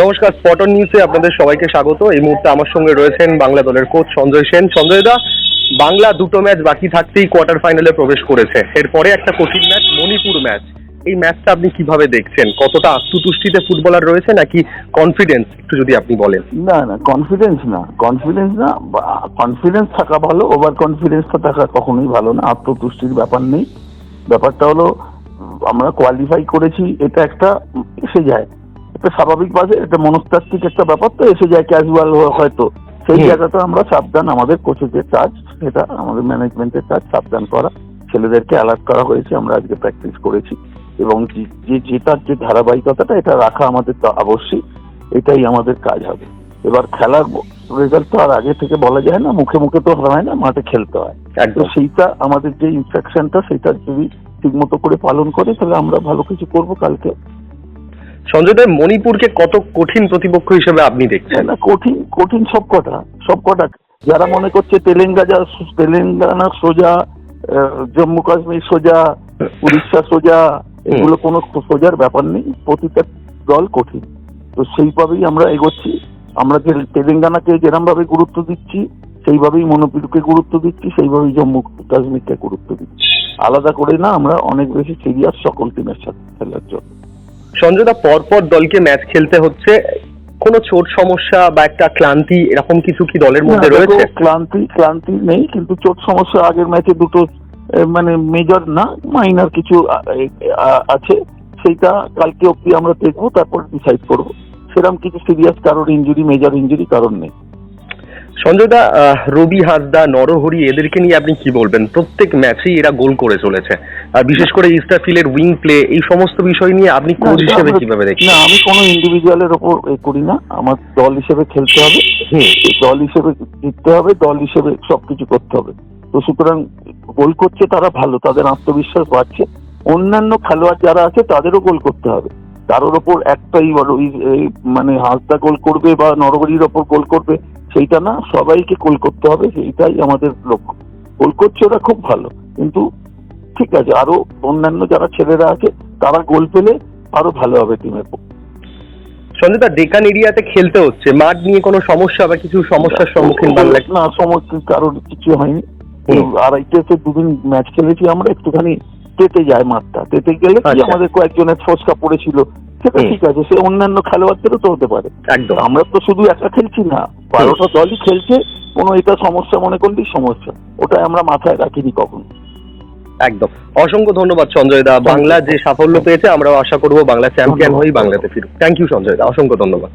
নমস্কার স্পটন নিউজে আপনাদের সবাইকে স্বাগত। এই মুহূর্তে আমার সঙ্গে রয়েছেন বাংলা দলের কোচ সঞ্জয় সেন। সঞ্জয় দা, বাংলা দুটো ম্যাচ বাকি থাকতেই কোয়ার্টার ফাইনালে প্রবেশ করেছে। এরপরে একটা কঠিন ম্যাচ, মণিপুর ম্যাচ। এই ম্যাচটা আপনি কীভাবে দেখছেন? কতটা আত্মতুষ্টিতে ফুটবলার রয়েছে নাকি কনফিডেন্স একটু যদি আপনি বলেন। না না কনফিডেন্স না। কনফিডেন্স না কনফিডেন্স থাকা ভালো ওভার কনফিডেন্স তো থাকা কখনোই ভালো না, আত্মতুষ্টির ব্যাপার নেই। ব্যাপারটা হলো, আমরা কোয়ালিফাই করেছি, এটা একটা এসে যায়। একটা স্বাভাবিকভাবে একটা মনস্তাত্ত্বিক একটা ব্যাপার তো এসে যায় ক্যাজুয়াল হয়তো। সেই জায়গাটা আমরা সাবধান আমাদের কোচের কাজ সেটা আমাদের ম্যানেজমেন্টের কাজ সাবধান করা। ছেলেদেরকে অ্যালার্ট করা হয়েছে আমরা আজকে প্র্যাকটিস করেছি। এবং যে- যেটার যে ধারাবাহিকতাটা এটা রাখা আমাদের তো আবশ্যিক এটাই আমাদের কাজ হবে। এবার খেলার রেজাল্ট তো আর আগে থেকে বলা যায় না মুখে মুখে তো হয় না মাঠে খেলতে হয়। তো সেইটা আমাদের যে ইনস্ট্রাকশনটা সেটা যদি ঠিক মতো করে পালন করে তাহলে আমরা ভালো কিছু করব কালকে সঞ্জয় দা মণিপুরকে কত কঠিন প্রতিপক্ষ হিসেবে আপনি দেখছেন? না কঠিন কঠিন সব কটা সব কটা। যারা মনে করছে তেলেঙ্গানা তেলেঙ্গানা সোজা জম্মু কাশ্মীর সোজা উড়িষ্যা সোজা এগুলো কোনো সোজার ব্যাপার নেই প্রতিটা দল কঠিন। তো সেইভাবেই আমরা এগোচ্ছি। আমরা যে তেলেঙ্গানাকে যেরকম ভাবে গুরুত্ব দিচ্ছি সেইভাবেই মনোপিরকে গুরুত্ব দিচ্ছি সেইভাবেই জম্মু কাশ্মীরকে গুরুত্ব দিচ্ছি। আলাদা করে না আমরা অনেক বেশি সিরিয়াস সকল টিমের সাথে খেলার জন্য। সঞ্জয় দা পরপর দলকে ম্যাচ খেলতে হচ্ছে। কোনো চোট সমস্যা বা একটা ক্লান্তি এরকম কিছু কি দলের মধ্যে রয়েছে? ক্লান্তি ক্লান্তি নেই কিন্তু চোট সমস্যা আগের ম্যাচে দুটো মানে মেজর না মাইনার কিছু আছে। সেইটা কালকে অব্দি আমরা দেখব তারপর ডিসাইড করব। সেরকম কিছু সিরিয়াস কারোর ইঞ্জুরি মেজর ইঞ্জুরি কারণ নেই। সঞ্জয় দা আহ, রবি হাসদা নরহরি এদেরকে নিয়ে আপনি কি বলবেন? প্রত্যেক ম্যাচেই এরা গোল করে চলেছে। আর বিশেষ করে ইস্টাফিলের উইং প্লে এই সমস্ত বিষয় নিয়ে আপনি কোচ হিসেবে কীভাবে দেখছেন? না আমি কোনো ইন্ডিভিজুয়ালের ওপর এ করি না। আমার দল হিসেবে খেলতে হবে। দল হিসেবে জিততে হবে দল হিসেবে সবকিছু করতে হবে। তো সুতরাং গোল করছে তারা ভালো তাদের আত্মবিশ্বাস বাড়ছে। অন্যান্য খেলোয়াড় যারা আছে তাদেরও গোল করতে হবে। কারোর ওপর একটাই মানে হাসদা গোল করবে বা নরবরির ওপর গোল করবে সেইটা না সবাইকে গোল করতে হবে সেইটাই আমাদের লক্ষ্য। গোল করছে ওরা খুব ভালো কিন্তু ঠিক আছে আরও অন্যান্য যারা ছেলেরা আছে তারা গোল পেলে আরও ভালো হবে টিমের সঞ্জয় ডেকান এরিয়াতে খেলতে হচ্ছে। মাঠ নিয়ে কোনো সমস্যা বা কিছু সমস্যার সম্মুখীন বাংলা না সমস্যা কারোর কিছু হয়নি। আড়াইটেতে দুদিন ম্যাচ খেলেছি আমরা একটুখানি তেতে যায় মাঠটা। তেতে গেলে আচ্ছা। আমাদের কয়েকজনের ফসকা পড়েছিল। সেটা ঠিক আছে সে অন্যান্য খেলোয়াড়দেরও তো হতে পারে। একদম। আমরা তো শুধু একা খেলছি না বারোটা দলই খেলছে কোনো এটা সমস্যা মনে করলেই সমস্যা। ওটা আমরা মাথায় রাখিনি কখনো। একদম। অসংখ্য ধন্যবাদ সঞ্জয় দা। বাংলা যে সাফল্য পেয়েছে আমরা আশা করব বাংলা চ্যাম্পিয়ন হই বাংলাতে ফিরুক। থ্যাংক ইউ সঞ্জয় দা। অসংখ্য ধন্যবাদ।